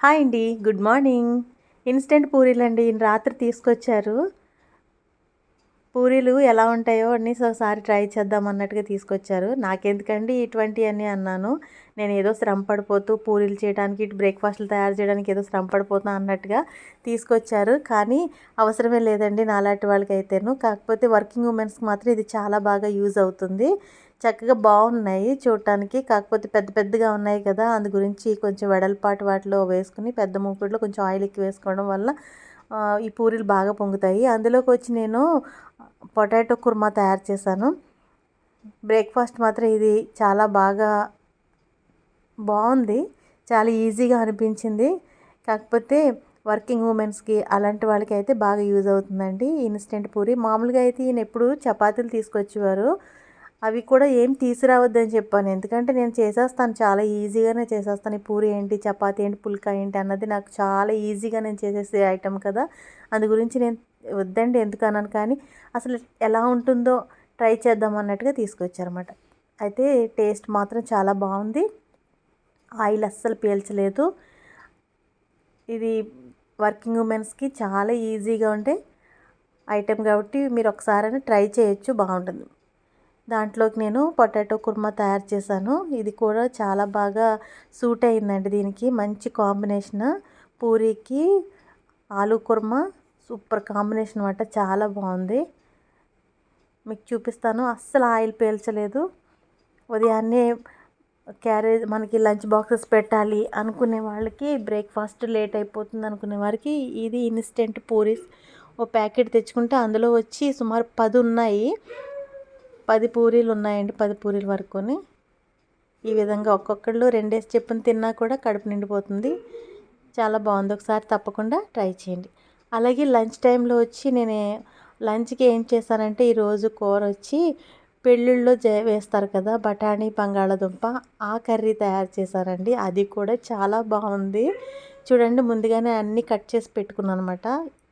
Hi అండి good morning. Instant పూరీలు అండి రాత్రి తీసుకొచ్చారు. పూరీలు ఎలా ఉంటాయో అన్నీ ఒకసారి ట్రై చేద్దాం అన్నట్టుగా తీసుకొచ్చారు. నాకెందుకండి ఇటువంటి అని అన్నాను. నేను ఏదో శ్రమ పడిపోతూ పూరీలు చేయడానికి ఇటు బ్రేక్ఫాస్ట్లు తయారు చేయడానికి ఏదో శ్రమ పడిపోతున్నా అన్నట్టుగా తీసుకొచ్చారు. కానీ అవసరమే లేదండి నాలాంటి వాళ్ళకి అయితేను కాకపోతే వర్కింగ్ ఉమెన్స్కి మాత్రం ఇది చాలా బాగా యూజ్ అవుతుంది. చక్కగా బాగున్నాయి చూడటానికి. కాకపోతే పెద్ద పెద్దగా ఉన్నాయి కదా అందు గురించి కొంచెం వెడల్పాటు వాటిలో వేసుకుని పెద్ద మూకుడులో కొంచెం ఆయిల్ ఎక్కువ వేసుకోవడం వల్ల ఈ పూరీలు బాగా పొంగుతాయి. అందులోకి వచ్చి నేను పొటాటో కుర్మా తయారు చేశాను. బ్రేక్ఫాస్ట్ మాత్రం ఇది చాలా బాగా బాగుంది. చాలా ఈజీగా అనిపించింది. కాకపోతే వర్కింగ్ ఉమెన్స్కి అలాంటి వాళ్ళకి అయితే బాగా యూజ్ అవుతుందండి ఇన్స్టెంట్ పూరి. మామూలుగా అయితే ఈయన ఎప్పుడు చపాతీలు తీసుకొచ్చేవారు. అవి కూడా ఏం తీసుకురావద్దని చెప్పాను. ఎందుకంటే నేను చేసేస్తాను చాలా ఈజీగానే చేసేస్తాను. ఈ పూరి ఏంటి చపాతీ ఏంటి పుల్కా ఏంటి అన్నది నాకు చాలా ఈజీగా నేను చేసేసే ఐటెం కదా. అందు గురించి నేను వద్దండి ఎందుకన్నాను కానీ అసలు ఎలా ఉంటుందో ట్రై చేద్దాం అన్నట్టుగా తీసుకొచ్చారన్నమాట. అయితే టేస్ట్ మాత్రం చాలా బాగుంది. ఆయిల్ అస్సలు పీల్చలేదు. ఇది వర్కింగ్ ఉమెన్స్కి చాలా ఈజీగా ఉండే ఐటెం కాబట్టి మీరు ఒకసారైనా ట్రై చేయొచ్చు బాగుంటుంది. దాంట్లోకి నేను పొటాటో కుర్మా తయారు చేశాను. ఇది కూడా చాలా బాగా సూట్ అయిందండి దీనికి. మంచి కాంబినేషన్. పూరీకి ఆలు కుర్మా సూపర్ కాంబినేషన్ అనమాట చాలా బాగుంది. మీకు చూపిస్తాను. అస్సలు ఆయిల్ పీల్చలేదు. ఉదయాన్నే క్యారేజ్ మనకి లంచ్ బాక్సెస్ పెట్టాలి అనుకునే వాళ్ళకి బ్రేక్ఫాస్ట్ లేట్ అయిపోతుంది అనుకునే వారికి ఇది ఇన్స్టెంట్ పూరీస్. ఓ ప్యాకెట్ తెచ్చుకుంటే అందులో వచ్చి సుమారు పది ఉన్నాయి పది పూరీలు ఉన్నాయండి పది పూరీల వరకుని. ఈ విధంగా ఒక్కొక్కళ్ళు రెండేసి చెప్పుని తిన్నా కూడా కడుపు నిండిపోతుంది. చాలా బాగుంది. ఒకసారి తప్పకుండా ట్రై చేయండి. అలాగే లంచ్ టైంలో వచ్చి నేను లంచ్కి ఏం చేశానంటే ఈరోజు కూర వచ్చి పెళ్ళిళ్ళలో వేస్తారు కదా బఠానీ బంగాళదుంప ఆ కర్రీ తయారు చేశారండి. అది కూడా చాలా బాగుంది. చూడండి ముందుగానే అన్నీ కట్ చేసి పెట్టుకున్నాను అనమాట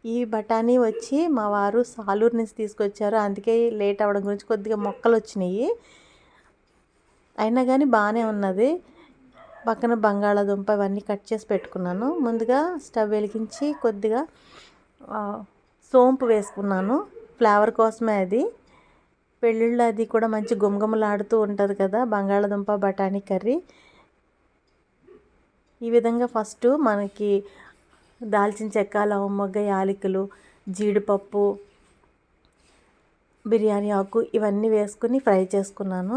ఈ బఠానీ వచ్చి మా వారు సాలూరు నుంచి తీసుకొచ్చారు. అందుకే లేట్ అవ్వడం గురించి కొద్దిగా మొక్కలు వచ్చినాయి అయినా కానీ బాగానే ఉన్నది. పక్కన బంగాళాదుంప ఇవన్నీ కట్ చేసి పెట్టుకున్నాను. ముందుగా స్టవ్ వెలిగించి కొద్దిగా సోంపు వేసుకున్నాను. ఫ్లేవర్ కోసమే అది. పెళ్ళిళ్ళు అది కూడా మంచి గుమగుమలాడుతూ ఉంటుంది కదా బంగాళాదుంప బఠానీ కర్రీ. ఈ విధంగా ఫస్ట్ మనకి దాల్చిన చెక్క లవంగ యాలకులు జీడిపప్పు బిర్యానీ ఆకు ఇవన్నీ వేసుకుని ఫ్రై చేసుకున్నాను.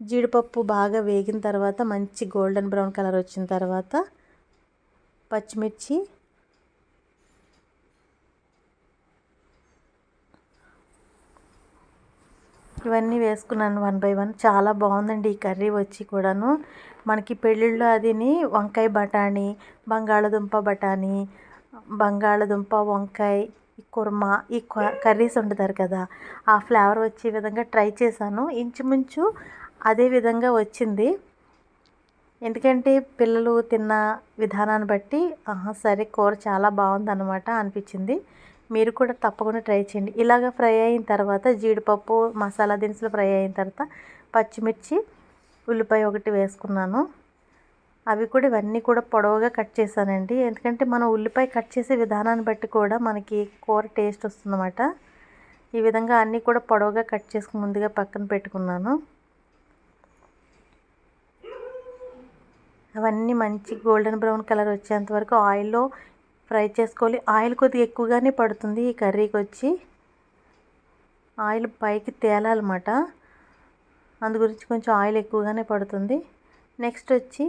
జీడిపప్పు బాగా వేగిన తర్వాత మంచి గోల్డెన్ బ్రౌన్ కలర్ వచ్చిన తర్వాత పచ్చిమిర్చి ఇవన్నీ వేసుకున్నాను వన్ బై వన్. చాలా బాగుందండి ఈ కర్రీ వచ్చి కూడాను. మనకి పెళ్ళిళ్ళు అదిని వంకాయ బఠానీ బంగాళదుంప బఠానీ బంగాళదుంప వంకాయ కుర్మా ఈ కర్రీస్ వండుతారు కదా. ఆ ఫ్లేవర్ వచ్చే విధంగా ట్రై చేశాను. ఇంచుమించు అదే విధంగా వచ్చింది. ఎందుకంటే పిల్లలు తిన్న విధానాన్ని బట్టి సరే కూర చాలా బాగుందన్నమాట అనిపించింది. మీరు కూడా తప్పకుండా ట్రై చేయండి. ఇలాగ ఫ్రై అయిన తర్వాత జీడిపప్పు మసాలా దినుసులు ఫ్రై అయిన తర్వాత పచ్చిమిర్చి ఉల్లిపాయ ఒకటి వేసుకున్నాను. అవి కూడా ఇవన్నీ కూడా పొడవుగా కట్ చేశానండి. ఎందుకంటే మనం ఉల్లిపాయ కట్ చేసే విధానాన్ని బట్టి కూడా మనకి కూర టేస్ట్ వస్తుందన్నమాట. ఈ విధంగా అన్నీ కూడా పొడవుగా కట్ చేసుకుని ముందుగా పక్కన పెట్టుకున్నాను. అవన్నీ మంచి గోల్డెన్ బ్రౌన్ కలర్ వచ్చేంత వరకు ఆయిల్లో ఫ్రై చేసుకోవాలి. ఆయిల్ కొద్దిగా ఎక్కువగానే పడుతుంది ఈ కర్రీకి వచ్చి. ఆయిల్ పైకి తేలాలన్నమాట. అందు గురించి కొంచెం ఆయిల్ ఎక్కువగానే పడుతుంది. నెక్స్ట్ వచ్చి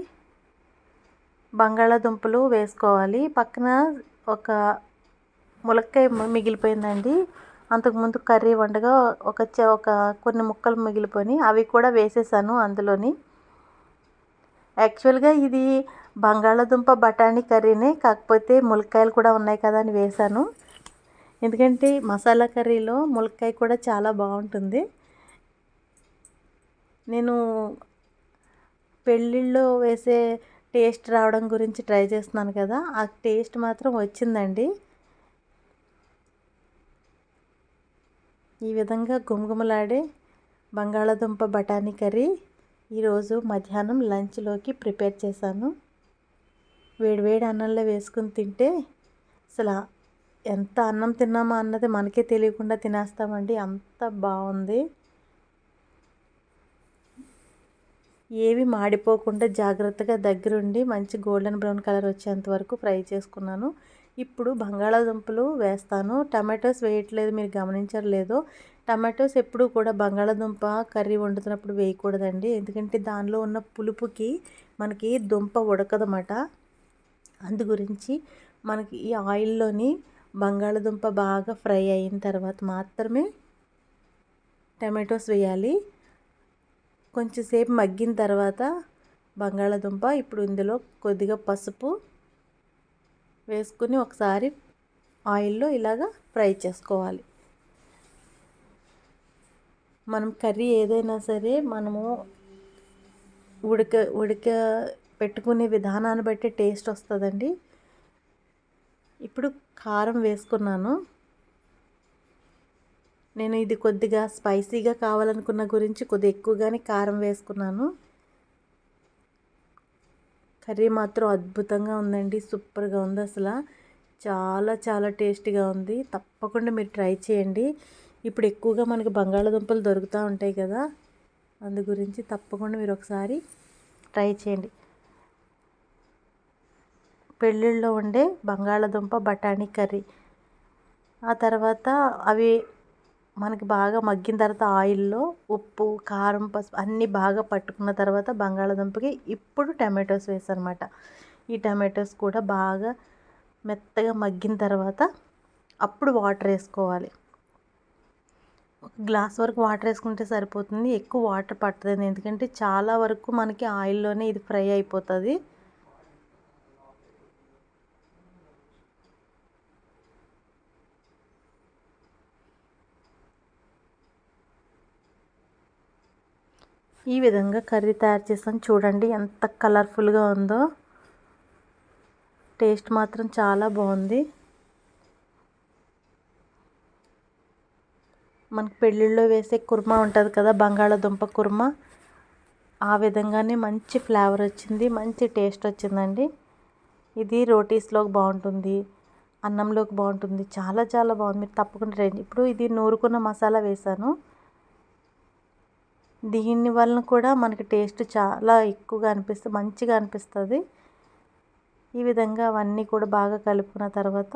బంగాళాదుంపలు వేసుకోవాలి. పక్కన ఒక ములక్కాయ మిగిలిపోయిందండి. అంతకుముందు కర్రీ వండగా ఒక ఒక కొన్ని ముక్కలు మిగిలిపోయి అవి కూడా వేసేసాను అందులోని. యాక్చువల్గా ఇది బంగాళాదుంప బఠానీ కర్రీనే కాకపోతే ములక్కాయలు కూడా ఉన్నాయి కదా అని వేశాను ఎందుకంటే మసాలా కర్రీలో ములక్కాయ కూడా చాలా బాగుంటుంది. నేను పెళ్ళిళ్ళలో వేసే టేస్ట్ రావడం గురించి ట్రై చేస్తున్నాను కదా ఆ టేస్ట్ మాత్రం వచ్చిందండి. ఈ విధంగా గుమగుమలాడే బంగాళాదుంప బఠానీ కర్రీ ఈరోజు మధ్యాహ్నం లంచ్లోకి ప్రిపేర్ చేశాను. వేడివేడి అన్నంలో వేసుకుని తింటే అసలు ఎంత అన్నం తిన్నామా అన్నది మనకే తెలియకుండా తినేస్తామండి అంత బాగుంది. ఏవి మాడిపోకుండా జాగ్రత్తగా దగ్గరుండి మంచి గోల్డెన్ బ్రౌన్ కలర్ వచ్చేంత వరకు ఫ్రై చేసుకున్నాను. ఇప్పుడు బంగాళాదుంపలు వేస్తాను. టమాటోస్ వేయట్లేదు మీరు గమనించారు లేదో. టమాటోస్ ఎప్పుడు కూడా బంగాళాదుంప కర్రీ వండుతున్నప్పుడు వేయకూడదండి. ఎందుకంటే దానిలో ఉన్న పులుపుకి మనకి దుంప ఉడకదన్నమాట. అందు గురించి మనకి ఈ ఆయిల్లోని బంగాళదుంప బాగా ఫ్రై అయిన తర్వాత మాత్రమే టమాటోస్ వేయాలి. కొంచెంసేపు మగ్గిన తర్వాత బంగాళదుంప ఇప్పుడు ఇందులో కొద్దిగా పసుపు వేసుకుని ఒకసారి ఆయిల్లో ఇలాగా ఫ్రై చేసుకోవాలి. మనం కర్రీ ఏదైనా సరే మనము ఉడక ఉడక పెట్టుకునే విధానాన్ని బట్టి టేస్ట్ వస్తుందండి. ఇప్పుడు కారం వేసుకున్నాను. నేను ఇది కొద్దిగా స్పైసీగా కావాలనుకున్న గురించి కొద్దిగా ఎక్కువగానే కారం వేసుకున్నాను. కర్రీ మాత్రం అద్భుతంగా ఉందండి సూపర్గా ఉంది అసలు. చాలా చాలా టేస్టీగా ఉంది. తప్పకుండా మీరు ట్రై చేయండి. ఇప్పుడు ఎక్కువగా మనకు బంగాళాదుంపలు దొరుకుతూ ఉంటాయి కదా అందు గురించి తప్పకుండా మీరు ఒకసారి ట్రై చేయండి. పెళ్ళిళ్ళలో ఉండే బంగాళాదుంప బఠానీ కర్రీ. ఆ తర్వాత అవి మనకి బాగా మగ్గిన తర్వాత ఆయిల్లో ఉప్పు కారం పసుపు అన్నీ బాగా పట్టుకున్న తర్వాత బంగాళాదుంపకి ఇప్పుడు టమాటోస్ వేసనమాట ఈ టమాటోస్ కూడా బాగా మెత్తగా మగ్గిన తర్వాత అప్పుడు వాటర్ వేసుకోవాలి. ఒక గ్లాస్ వరకు వాటర్ వేసుకుంటే సరిపోతుంది. ఎక్కువ వాటర్ పట్టదండి. ఎందుకంటే చాలా వరకు మనకి ఆయిల్లోనే ఇది ఫ్రై అయిపోతుంది. ఈ విధంగా కర్రీ తయారు చేసాను చూడండి ఎంత కలర్ఫుల్గా ఉందో. టేస్ట్ మాత్రం చాలా బాగుంది. మనకి పెళ్ళిళ్ళలో వేసే కుర్మా ఉంటుంది కదా బంగాళాదుంప కుర్మా. ఆ విధంగానే మంచి ఫ్లేవర్ వచ్చింది మంచి టేస్ట్ వచ్చిందండి. ఇది రోటీస్లోకి బాగుంటుంది అన్నంలోకి బాగుంటుంది చాలా చాలా బాగుంది. మీరు తప్పకుండా ట్రై ఇప్పుడు ఇది నూరుకున్న మసాలా వేసాను. దీని వలన కూడా మనకి టేస్ట్ చాలా ఎక్కువగా అనిపిస్తుంది మంచిగా అనిపిస్తుంది. ఈ విధంగా అవన్నీ కూడా బాగా కలుపుకున్న తర్వాత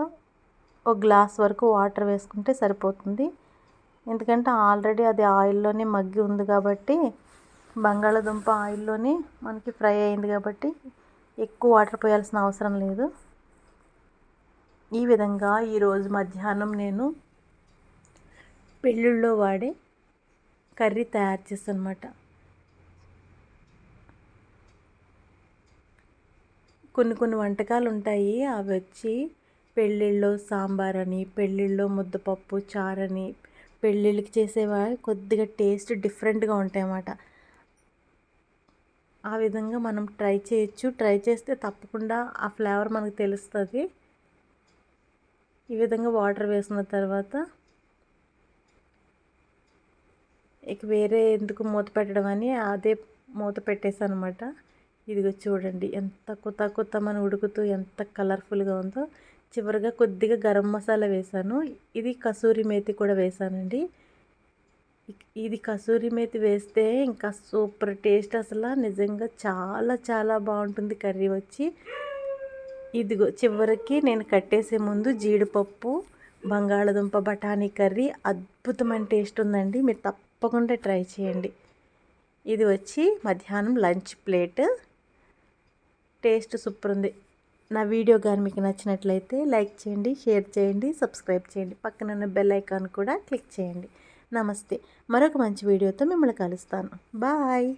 ఒక గ్లాస్ వరకు వాటర్ వేసుకుంటే సరిపోతుంది. ఎందుకంటే ఆల్రెడీ అది ఆయిల్లోనే మగ్గి ఉంది కాబట్టి బంగాళాదుంప ఆయిల్లోనే మనకి ఫ్రై అయింది కాబట్టి ఎక్కువ వాటర్ పోయాల్సిన అవసరం లేదు. ఈ విధంగా ఈరోజు మధ్యాహ్నం నేను పెళ్ళిళ్ళలో వాడే కర్రీ తయారు చేస్తాను అనమాట కొన్ని కొన్ని వంటకాలు ఉంటాయి అవి వచ్చి పెళ్ళిళ్ళలో సాంబార్ అని పెళ్ళిళ్ళలో ముద్దపప్పు చారని పెళ్ళిళ్ళకి చేసేవా కొద్దిగా టేస్ట్ డిఫరెంట్గా ఉంటాయి అన్నమాట ఆ విధంగా మనం ట్రై చేయొచ్చు. ట్రై చేస్తే తప్పకుండా ఆ ఫ్లేవర్ మనకు తెలుస్తుంది. ఈ విధంగా వాటర్ వేసిన తర్వాత ఇక వేరే ఎందుకు మూత పెట్టడం అని అదే మూత పెట్టేసాను అనమాట ఇదిగో చూడండి ఎంత కొత్త కొత్త మన ఉడుకుతూ ఎంత కలర్ఫుల్గా ఉందో. చివరిగా కొద్దిగా గరం మసాలా వేసాను ఇది కసూరి మేతి కూడా వేసానండి ఇది కసూరి మేతి వేస్తే ఇంకా సూపర్ టేస్ట్ అసలు. నిజంగా చాలా చాలా బాగుంటుంది కర్రీ వచ్చి. ఇదిగో చివరికి నేను కట్టేసే ముందు జీడిపప్పు బంగాళదుంప బఠానీ కర్రీ అద్భుతమైన టేస్ట్ ఉందండి. మీరు తప్ప తప్పకుండా ట్రై చేయండి. ఇది వచ్చి మధ్యాహ్నం లంచ్ ప్లేట్. టేస్ట్ సూపర్ ఉంది. నా వీడియో కానీ మీకు నచ్చినట్లయితే లైక్ చేయండి షేర్ చేయండి సబ్స్క్రైబ్ చేయండి. పక్కన ఉన్న బెల్ ఐకాన్ కూడా క్లిక్ చేయండి. నమస్తే. మరొక మంచి వీడియోతో మిమ్మల్ని కలుస్తాను. బాయ్.